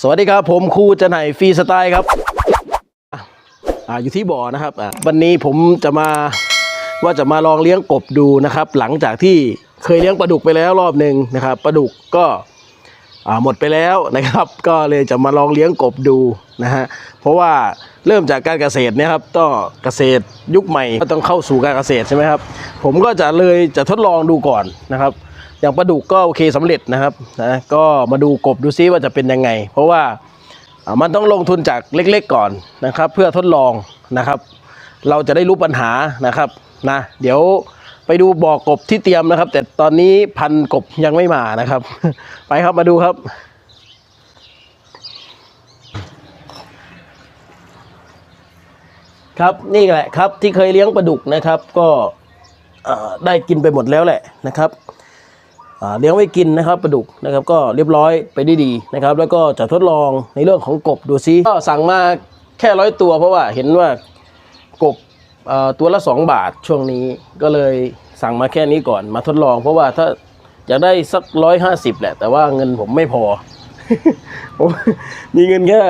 สวัสดีครับผมครูจะไหนฟรีสไตล์ครับอ่าอยู่ที่บ่อนะครับอ่าวันนี้ผมจะมาว่าจะมาลองเลี้ยงกบดูนะครับ หลังจากที่เคยเลี้ยงปลาดุกไปแล้วรอบหนึ่งนะครับปลาดุกก็อ่าหมดไปแล้วนะครับ ก็เลยจะมาลองเลี้ยงกบดูนะฮะเพราะว่าเริ่มจากการเกษตรเนี่ยครับต้องเกษตรยุคใหม่ก็ต้องเข้าสู่การเกษตรใช่ไหมครับ ผมก็จะเลยจะทดลองดูก่อนนะครับ อย่างปลาดุกก็โอเคสำเร็จนะครับนะก็มาดูกบดูซิว่าจะเป็นยังไง เพราะว่ามันต้องลงทุนจากเล็กๆก่อนนะครับ เพื่อทดลองนะครับ เราจะได้รู้ปัญหานะครับนะเดี๋ยวไปดูบ่อกบที่เตรียมนะครับ แต่ตอนนี้พันกบยังไม่มานะครับ ไปครับมาดูครับครับนี่แหละครับที่เคยเลี้ยงปลาดุกนะครับ ก็ได้กินไปหมดแล้วแหละนะครับ เลี้ยงไว้กินนะครับปลาดุกนะครับก็เรียบร้อยไปได้ดีนะครับ แล้วก็จะทดลองในเรื่องของกบดูซิก็สั่งมาแค่ร้อยตัวเพราะว่าเห็นว่ากบตัวละ 2 บาทช่วงนี้ก็เลยสั่งมาแค่นี้ก่อนมาทดลอง เพราะว่าถ้าอยากได้สักร้อยห้าสิบแหละ แต่ว่าเงินผมไม่พอผมมีเงินแค่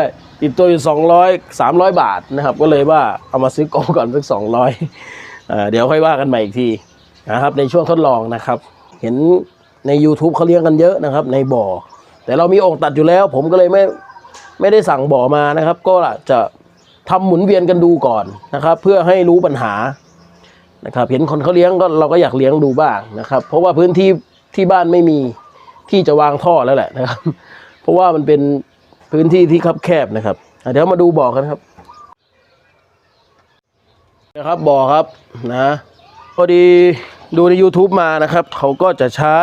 ติดตัวอยู่สองร้อยสามร้อยบาทนะครับ ก็เลยว่าเอามาซื้อกบก่อนสักสองร้อยเดี๋ยวค่อยว่ากันใหม่อีกทีนะครับในช่วงทดลองนะครับ เห็น ใน YouTube เขาเลี้ยงกันเยอะนะครับ ในบ่อ แต่เรามีโอ่งตัดอยู่แล้ว ผมก็เลยไม่ไม่ได้สั่งบ่อมานะครับ ก็จะทำหมุนเวียนกันดูก่อนนะครับ เพื่อให้รู้ปัญหานะครับ เห็นคนเขาเลี้ยงก็เราก็อยากเลี้ยงดูบ้างนะครับ เพราะว่าพื้นที่ที่บ้านไม่มีที่จะวางท่อแล้วแหละนะครับ เพราะว่ามันเป็นพื้นที่ที่คับแคบนะครับเดี๋ยวมาดูบ่อกันครับนะครับบ่อครับนะพอดี ดูใน YouTube มานะครับ เขาก็จะใช้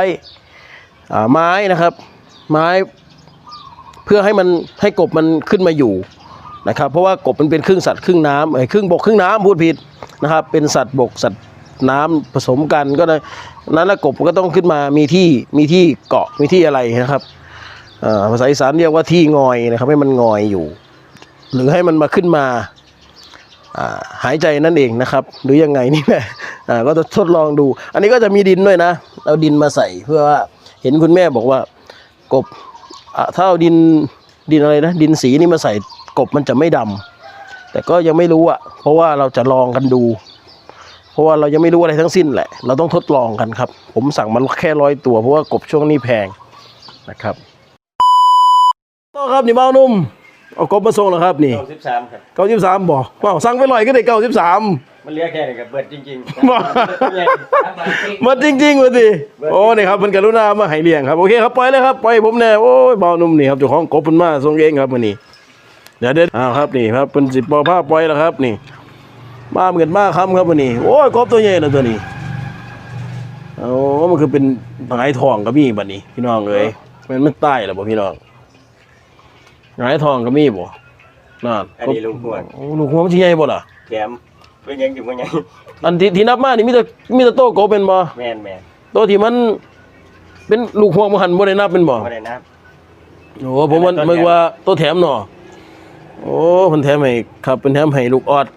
ไม้นะครับ ไม้เพื่อให้มันให้กบมันขึ้นมาอยู่นะครับ เพราะว่ากบมันเป็นครึ่งสัตว์ครึ่งน้ำเอ้ครึ่งบกครึ่งน้ำพูดผิดนะครับ เป็นสัตว์บกสัตว์น้ำผสมกันก็เลยนั้นแล้วกบก็ต้องขึ้นมามีที่มีที่เกาะมีที่อะไรนะครับภาษาอีสานเรียกว่าที่งอยนะครับ ให้มันงอยอยู่ หรือให้มันมาขึ้นมาอ่าหายใจนั่นเองนะครับ หรือยังไงนี่แหละ อ่าก็จะทดลองดู อันนี้ก็จะมีดินด้วยนะ เอาดินมาใส่เพื่อว่าเห็นคุณแม่บอกว่ากบอะถ้าเอาดินดินอะไรนะ ดินสีนี่มาใส่กบมันจะไม่ดำแต่ก็ยังไม่รู้อะ เพราะว่าเราจะลองกันดู เพราะว่าเรายังไม่รู้อะไรทั้งสิ้นแหละ เราต้องทดลองกันครับ ผมสั่งมันแค่ร้อยตัวเพราะว่ากบช่วงนี้แพงนะครับต่อครับนี่เบ้านุ่ม เอากบมาส่งแล้วครับนี่เก้าสิบสามครับ เก้าสิบสามบอกว้าวสั่งไปลอยก็ได้เก้าสิบสามมันเรียกแค่นี้กับเบิดจริงมามาจริงๆมาสิโอ้นี่ครับเป็นกรุณามาให้เลี้ยงครับโอเคครับปล่อยเลยครับปล่อยผมแน่โอ้ยเบานุ่มนี่ครับเจ้าของกบเป็นมาส่งเองครับวันนี้เดี๋ยวเด็ดอ้าวครับนี่ครับเป็นสิบปอผ้าปล่อยแล้วครับนี่มาเหมือนมาคำครับวันนี้ โอ้ยกบตัวใหญ่นะตัวนี้โอ้มันคือเป็นหงายทองก็มีบัดนี้ พี่น้องเลยมันมันใต้หรอบ่พี่น้อง หงายทองก็มีบ่นั่นอันนี้ลุงพวงโอ้ลูกหัวมันสิใหญ่บ่ล่ะๆแถมเพื่อนยังอยู่เพื่อนยังอันที่ที่นับมานี่มีแต่มีแต่โตโกบเป็นบ่แมนแมนตัวที่มัน เป็นลูกหัวมันหันบ่ได้นับเป็นบ่ไม่ได้นะโอ้ผมมันตัวแถมมึกว่าตัวแถมเนาะโอ้เพิ่นแถมให้ครับเป็นแถมให้ลูกออด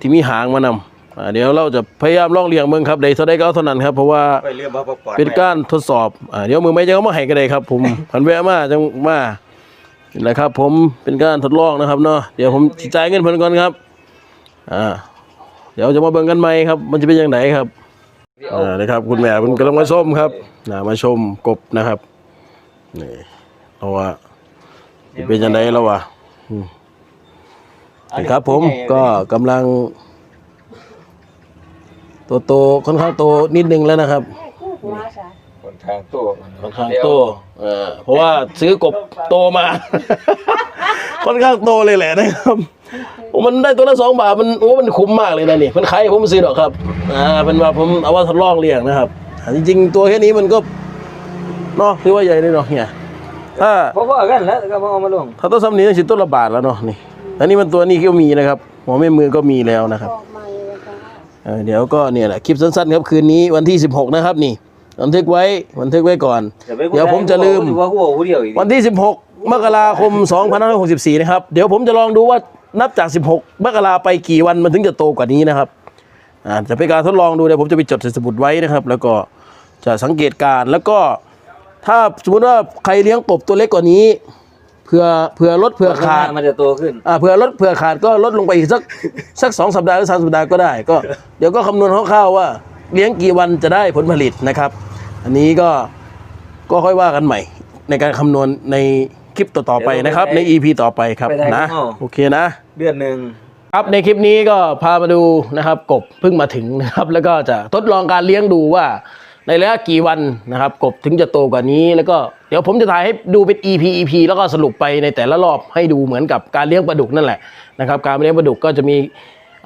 ที่มีหางมานำอ่าเดี๋ยวเราจะพยายามลองเลี้ยงเบิ่งครับได้เท่าใดก็เอาเท่านั้นครับเพราะว่าไปเรือบ่ปลอดเป็นการทดสอบอ่าเดี๋ยวมือไม่จะเอามาให้ก็ได้ครับ ผมพันแวะมาจังมา นี่แหละครับ ผมเป็นการทดลองนะครับเนาะเดี๋ยวผมสิจ่ายเงินเพิ่นก่อนครับอ่าเดี๋ยวจะมาเบิ่งกันใหม่ครับ มันจะเป็นอย่างไรครับอ่านะครับ คุณแม่คุณกำลังมาชมครับนะมาชมกบนะครับนี่เพราะว่าสิเป็นยังไงแล้ววะอืมนี่ครับผมก็กำลังโตโตๆค่อนข้างโตนิดนึงแล้วนะครับค นทางตัวค่อนข้างโตเออเพราะว่าซื้อกบโตมา ค่อนข้างโตเลยแหละนะครับโอ้มันได้ตัวละสองบาทมันโอ้มันคุ้มมากเลยนะนี่มันขายให้ผมซื้อดอกครับอ่าเป็นว่าผมเอาว่าทดลองเลี้ยงนะครับอ่าจริง ๆ ตัวแค่นี้มันก็เนาะถือว่าใหญ่เลยเนาะเนี่ยถ้าเพราะว่ากันแล้วก็เอามาลงถ้าต้นซ้ำนี้ต้องสิต้นละบาทแล้วเนาะนี่อันนี้มันตัวนี้ก็มีนะครับหัวแม่มือก็มีแล้วนะครับเออเดี๋ยวก็เนี่ยแหละคลิปสั้นๆครับคืนนี้วันที่ 16 นะครับนี่ บันทึกไว้บันทึกไว้ก่อน เดี๋ยวผมจะลืมว่าหัวหัวเดียวอีกวันที่ 16 มกราคม 2564 นะครับ เดี๋ยวผมจะลองดูว่านับจาก 16 มกราไปกี่วันมันถึงจะโตกว่านี้นะครับอ่าจะเป็นการทดลองดูเดี๋ยวผมจะไปจดใส่สมุดไว้นะครับ แล้วก็จะสังเกตการณ์แล้วก็ ถ้าสมมติว่าใครเลี้ยงกบตัวเล็กกว่านี้เเผื่อเผื่อลดเผื่อขาดมันจะโตขึ้นอ่าเผื่อลดเผื่อขาดก็ลดลงไปอีกสักสักสองสัปดาห์หรือสามสัปดาห์ก็ได้ก็ เดี๋ยวก็คำนวณคร่าวๆว่า เลี้ยงกี่วันจะได้ผลผลิตนะครับ อันนี้ก็ก็ค่อยว่ากันใหม่ ในการคำนวณในคลิปต่อๆไปนะครับ ใน EP ต่อไปครับนะ โอเคนะ เดือนหนึ่งครับในคลิปนี้ก็พามาดูนะครับ กบเพิ่งมาถึงนะครับ แล้วก็จะทดลองการเลี้ยงดูว่า ในระยะกี่วันนะครับ กบถึงจะโตกว่านี้ แล้วก็เดี๋ยวผมจะถ่ายให้ดูเป็น EP EP แล้วก็สรุปไปในแต่ละรอบให้ดูเหมือนกับการเลี้ยงปลาดุกนั่นแหละนะครับ การเลี้ยงปลาดุกก็จะมี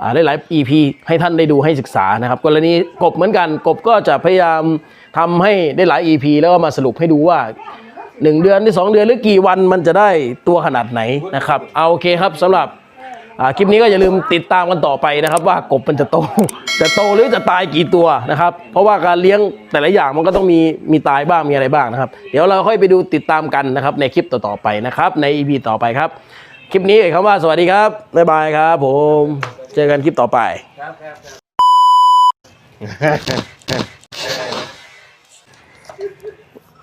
อ่าหลายๆ EP ให้ท่านได้ดูให้ศึกษานะครับ กรณีกบเหมือนกันกบก็จะพยายามทำให้ได้หลาย EP แล้วก็มาสรุปให้ดูว่าหนึ่งเดือนหรือสองเดือนหรือกี่วันมันจะได้ตัวขนาดไหนนะครับ เอาโอเคครับสำหรับอ่าคลิปนี้ก็อย่าลืมติดตามกันต่อไปนะครับ ว่ากบมันจะโต จะโตหรือจะตายกี่ตัวนะครับ เพราะว่าการเลี้ยงแต่ละอย่างมันก็ต้องมีมีตายบ้างมีอะไรบ้างนะครับ เดี๋ยวเราค่อยไปดูติดตามกันนะครับในคลิปต่อๆไปนะครับ ใน EP ต่อไปครับ คลิปนี้เอกคำว่าสวัสดีครับบ๊ายบายครับผม เจอกันคลิปต่อไป ครับครับ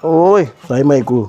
โอ้ยใส่ไม่กู